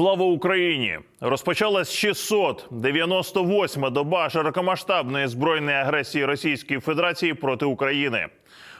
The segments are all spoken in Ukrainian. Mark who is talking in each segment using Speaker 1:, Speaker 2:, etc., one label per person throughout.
Speaker 1: Слава Україні! Розпочалась 698-ма доба широкомасштабної збройної агресії Російської Федерації проти України.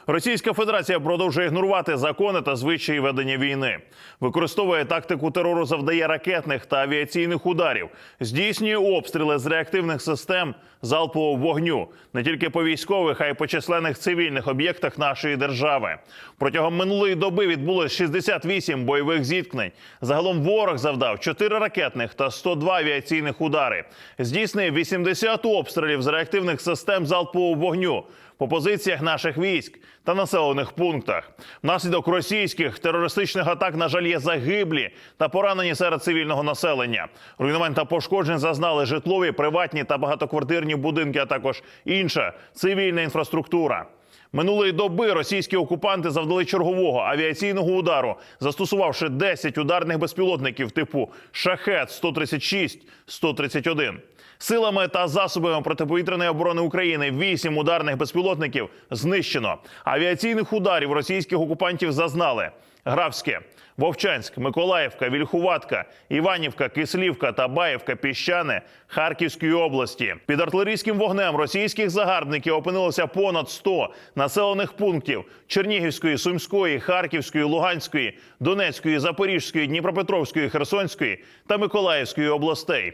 Speaker 1: Російська Федерація продовжує ігнорувати закони та звичаї ведення війни, використовує тактику терору, завдає ракетних та авіаційних ударів, здійснює обстріли з реактивних систем залпового вогню не тільки по військових, а й по численних цивільних об'єктах нашої держави. Протягом минулої доби відбулось 68 бойових зіткнень. Загалом ворог завдав 4 ракетних та 102 авіаційних удари. Здійснив 80 обстрілів з реактивних систем залпового вогню по позиціях наших військ та населених пунктах. Внаслідок російських терористичних атак, на жаль, є загиблі та поранені серед цивільного населення. Руйнувань та пошкоджень зазнали житлові, приватні та багатоквартирні будинки, а також інша цивільна інфраструктура. Минулої доби російські окупанти завдали чергового авіаційного удару, застосувавши 10 ударних безпілотників типу Шахет 136 131 Силами та засобами протиповітряної оборони України 8 ударних безпілотників знищено. Авіаційних ударів російських окупантів зазнали Графське, Вовчанськ, Миколаївка, Вільхуватка, Іванівка, Кислівка та Баївка, Піщане Харківської області. Під артилерійським вогнем російських загарбників опинилося понад 100 населених пунктів Чернігівської, Сумської, Харківської, Луганської, Донецької, Запорізької, Дніпропетровської, Херсонської та Миколаївської областей.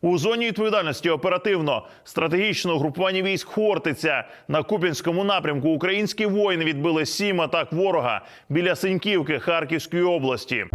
Speaker 1: У зоні відповідальності оперативно стратегічного групування військ Хортиця на Куп'янському напрямку українські воїни відбили сім атак ворога біля Синьківки Харківської області.